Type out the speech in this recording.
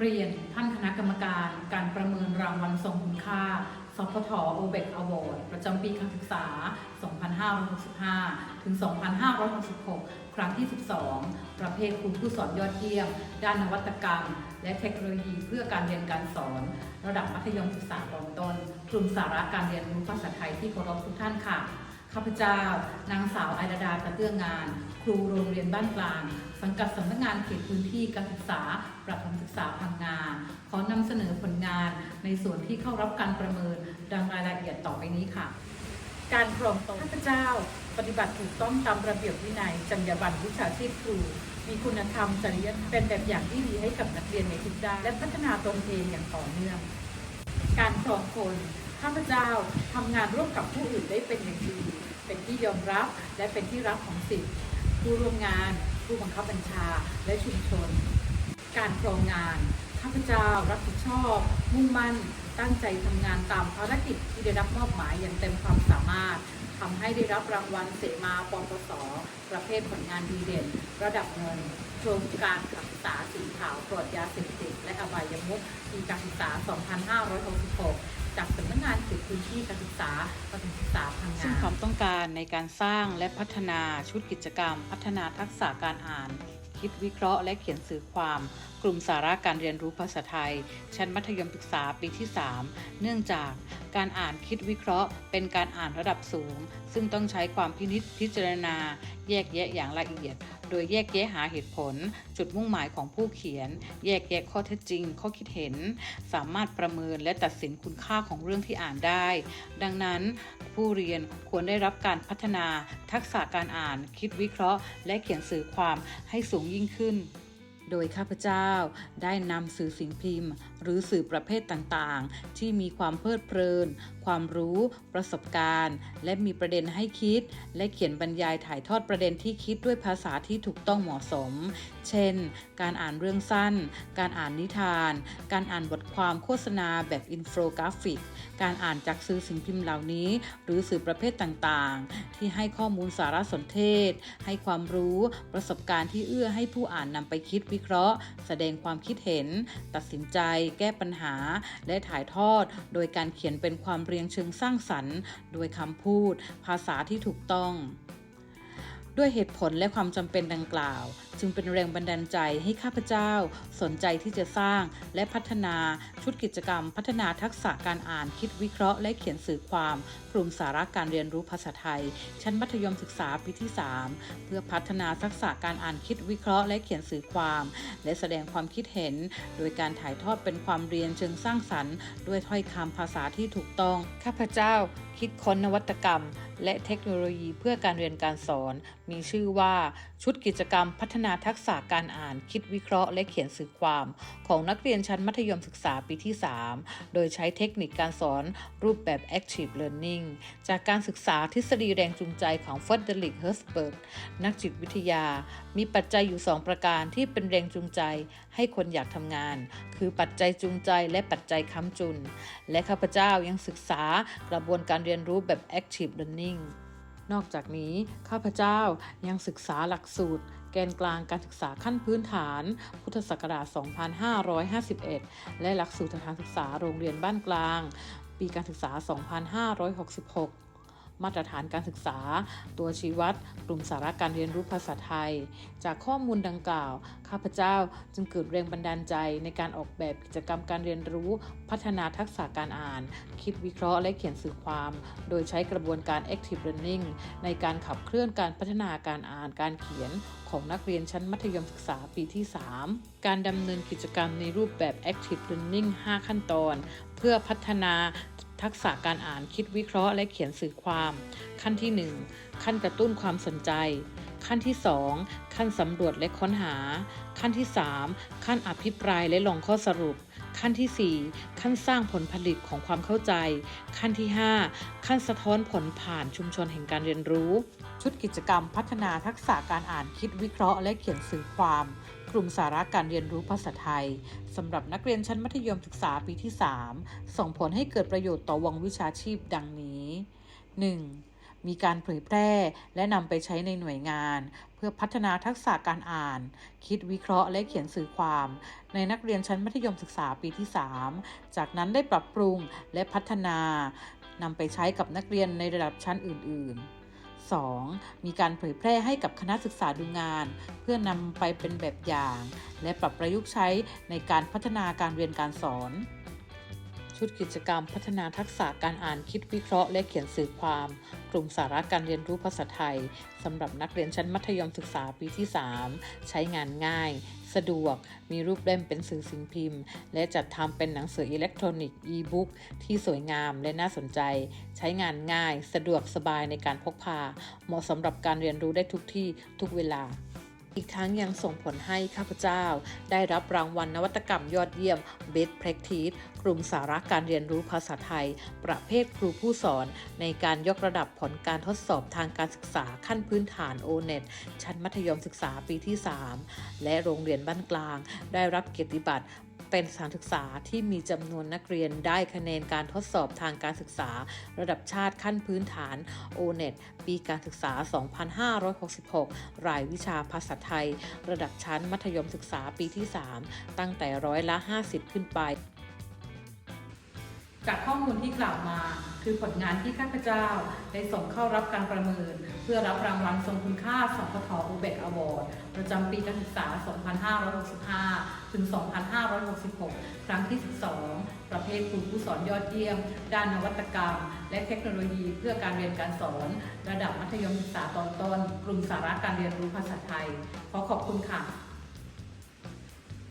เรียนท่านคณะกรรมการการประเมินรางวัลทรงคุณค่า สพทโอเบกอวอร์ดประจำปีการศึกษา 2565 ถึง 2566 ครั้งที่ 12 ประเภทครูผู้สอนยอดเยี่ยม ด้านนวัตกรรม และเทคโนโลยีเพื่อการเรียนการสอน ระดับมัธยมศึกษาตอนต้น กลุ่มสาระการเรียนรู้ภาษาไทยที่เคารพทุกท่านค่ะ ข้าพเจ้านางสาวไอดาดากระเตื้องงาน ครูโรงเรียนบ้านกลาง สังกัดสำนักงานเขตพื้นที่การศึกษา ประถมศึกษาพังงาขอนำเสนอผลงานในส่วนที่เข้ารับการประเมิน ดังรายละเอียดต่อไปนี้ค่ะ การครองตนข้าพเจ้า ปฏิบัติถูกต้องตามระเบียบวินัยจรรยาบรรณวิชาชีพครู มีคุณธรรมจริยธรรมเป็นแบบอย่างที่ดีให้กับนักเรียนในทุกด้านและพัฒนาตนเองอย่างต่อเนื่อง การครองคนข้าพเจ้าทำงานร่วมกับผู้อื่นได้เป็นอย่างดี เป็นที่ยอมรับและเป็นที่รักของสิทธิ์ผู้ร่วมงาน ผู้บังคับบัญชาและชุมชน การครองงานข้าพเจ้ารับผิดชอบ มุ่งมั่น ตั้งใจทำงานตามภารกิจที่ได้รับมอบหมายอย่างเต็มความสามารถทำให้ได้รับรางวัลเสมาปปส ประเภทผลงานดีเด่น ระดับเงินโครงการศึกษาสีขาวปลอดยาเสพติดและอบายมุขปีการศึกษา 2566 จากสำนักงานเขตพื้นที่การศึกษาประถมศึกษาพังงาซึ่งความต้องการในการสร้างและพัฒนาชุดกิจกรรม พัฒนาทักษะการอ่าน คิดวิเคราะห์และเขียนสื่อความ กลุ่มสาระการเรียนรู้ภาษาไทย ชั้นมัธยมศึกษาปีที่ 3 เนื่องจากการอ่านคิดวิเคราะห์ เป็นการอ่านระดับสูง ซึ่งต้องใช้ความพินิจพิจารณา แยกแยะอย่างละเอียด โดยแยกแยะหาเหตุผล จุดมุ่งหมายของผู้เขียน แยกแยะข้อเท็จจริง ข้อคิดเห็น สามารถประเมินและตัดสินคุณค่าของเรื่องที่อ่านได้ ดังนั้น ผู้เรียนควรได้รับการพัฒนาทักษะการอ่าน คิดวิเคราะห์ และเขียนสื่อความให้สูงยิ่งขึ้นโดยข้าพเจ้าได้นำสื่อสิ่งพิมพ์ หรือสื่อประเภทต่างๆ ที่มีความเพลิดเพลินความรู้ ประสบการณ์ และมีประเด็นให้คิด และเขียนบรรยายถ่ายทอดประเด็นที่คิดด้วยภาษาที่ถูกต้องเหมาะสม เช่น การอ่านเรื่องสั้น การอ่านนิทาน การอ่านบทความโฆษณาแบบอินโฟกราฟิก การอ่านจากสื่อสิ่งพิมพ์เหล่านี้ หรือสื่อประเภทต่างๆ ที่ให้ข้อมูลสารสนเทศ ให้ความรู้ ประสบการณ์ที่เอื้อให้ผู้อ่านนำไปคิดวิเคราะห์ แสดงความคิดเห็น ตัดสินใจ แก้ปัญหา และถ่ายทอด โดยการเขียนเป็นความเรียงเชิงสร้างสรรค์ โดยคำพูด ภาษาที่ถูกต้อง ด้วยเหตุผลและความจำเป็นดังกล่าว จึงเป็นแรงบันดาลใจให้ข้าพเจ้า สนใจที่จะสร้างและพัฒนาชุดกิจกรรม พัฒนาทักษะการอ่านคิดวิเคราะห์ และเขียนสื่อความกลุ่มสาระการเรียนรู้ภาษาไทย ชั้นมัธยมศึกษาปีที่ 3 เพื่อพัฒนาทักษะการอ่านคิดวิเคราะห์ และเขียนสื่อความ และแสดงความคิดเห็น โดยการถ่ายทอดเป็นความเรียนเชิงสร้างสรรค์ ด้วยถ้อยคำภาษาที่ถูกต้องข้าพเจ้า คิดค้นนวัตกรรม และเทคโนโลยีเพื่อการเรียนการสอน มีชื่อว่าชุดกิจกรรมพัฒนาทักษะการอ่านคิดวิเคราะห์และเขียนสื่อความ ของนักเรียนชั้นมัธยมศึกษาปีที่ 3 โดยใช้เทคนิคการสอนรูปแบบ Active Learning จากการศึกษาทฤษฎีแรงจูงใจของเฟ r ดเดริกเฮิร์สเบิร์กนักจิตวิทยา มีปัจจัยอยู่ 2 ประการที่เป็นแรงจูงใจให้คนอยากทำงาน คือปัจจัยจูงใจและปัจจัยค้ำจุน และข้าพเจ้ายังศึกษากระบวนการเรียนรู้แบบ Active Learning นอกจากนี้ข้าพเจ้ายังศึกษาหลักสูตร แกนกลางการศึกษาขั้นพื้นฐาน พุทธศักราช 2551 และหลักสูตรทางศึกษาโรงเรียนบ้านกลาง ปีการศึกษา 2566 มาตรฐานการศึกษา ตัวชี้วัด กลุ่มสาระการเรียนรู้ภาษาไทย จากข้อมูลดังกล่าว ข้าพเจ้าจึงเกิดแรงบันดาลใจในการออกแบบกิจกรรมการเรียนรู้ พัฒนาทักษะการอ่าน คิดวิเคราะห์และเขียนสื่อความ โดยใช้กระบวนการ Active Learning ในการขับเคลื่อนการพัฒนาการอ่านการเขียนของนักเรียนชั้นมัธยมศึกษาปีที่ 3 การดำเนินกิจกรรมในรูปแบบ Active Learning 5 ขั้นตอน เพื่อพัฒนา ทักษะการอ่านคิดวิเคราะห์และเขียนสื่อความ ขั้นที่ 1 ขั้นกระตุ้นความสนใจ ขั้นที่ 2 ขั้นสำรวจและค้นหา ขั้นที่ 3 ขั้นอภิปรายและลงข้อสรุป ขั้นที่ 4 ขั้นสร้างผลผลิตของความเข้าใจ ขั้นที่ 5 ขั้นสะท้อนผลผ่านชุมชนแห่งการเรียนรู้ ชุดกิจกรรมพัฒนาทักษะการอ่านคิดวิเคราะห์และเขียนสื่อความ กลุ่มสาระการเรียนรู้ภาษาไทยสำหรับนักเรียนชั้นมัธยมศึกษาปีที่ 3 ส่งผลให้เกิดประโยชน์ต่อวงวิชาชีพดังนี้ 1. มีการเผยแพร่และนำไปใช้ในหน่วยงาน เพื่อพัฒนาทักษะการอ่าน คิดวิเคราะห์และเขียนสื่อความ ในนักเรียนชั้นมัธยมศึกษาปีที่ 3 จากนั้นได้ปรับปรุงและพัฒนานำไปใช้กับนักเรียนในระดับชั้นอื่น ๆ 2. มีการเผยแพร่ให้กับคณะศึกษาดูงาน เพื่อนำไปเป็นแบบอย่าง และปรับประยุกต์ใช้ในการพัฒนาการเรียนการสอน ชุดกิจกรรมพัฒนาทักษะการอ่านคิดวิเคราะห์ และเขียนสื่อความ กลุ่มสาระการเรียนรู้ภาษาไทยสำหรับนักเรียนชั้นมัธยมศึกษาปีที่ 3 ใช้งานง่าย สะดวก มีรูปเล่มเป็นสื่อสิ่งพิมพ์ และจัดทำเป็นหนังสืออิเล็กทรอนิกส์อีบุ๊กที่สวยงามและน่าสนใจ ใช้งานง่าย สะดวกสบายในการพกพา เหมาะสำหรับการเรียนรู้ได้ทุกที่ทุกเวลา อีกทั้งยังส่งผลให้ข้าพเจ้า ได้รับรางวัลนวัตกรรมยอดเยี่ยม Best Practice กลุ่มสาระการเรียนรู้ภาษาไทย ประเภทครูผู้สอน ในการยกระดับผลการทดสอบทางการศึกษาขั้นพื้นฐาน O-NET ชั้นมัธยมศึกษาปีที่ 3 และโรงเรียนบ้านกลาง ได้รับเกียรติบัตร เป็นสถานศึกษาที่มีจำนวนนักเรียนได้คะแนนการทดสอบทางการศึกษา ระดับชาติขั้นพื้นฐาน O-NET ปีการศึกษา 2566 รายวิชาภาษาไทย ระดับชั้นมัธยมศึกษาปีที่ 3 ตั้งแต่ร้อยละ 50 ขึ้นไป จากข้อมูลที่กล่าวมา คือผลงานที่ข้าพเจ้าได้ส่งเข้ารับการประเมิน เพื่อรับรางวัลทรงคุณค่าสพทอุเบกอวอร์ดประจำปีการศึกษา 2565 ถึง 2566 ครั้งที่ 12 ประเภทครูผู้สอนยอดเยี่ยม ด้านนวัตกรรม และเทคโนโลยีเพื่อการเรียนการสอน ระดับมัธยมศึกษาตอนต้น กลุ่มสาระการเรียนรู้ภาษาไทย ขอขอบคุณค่ะ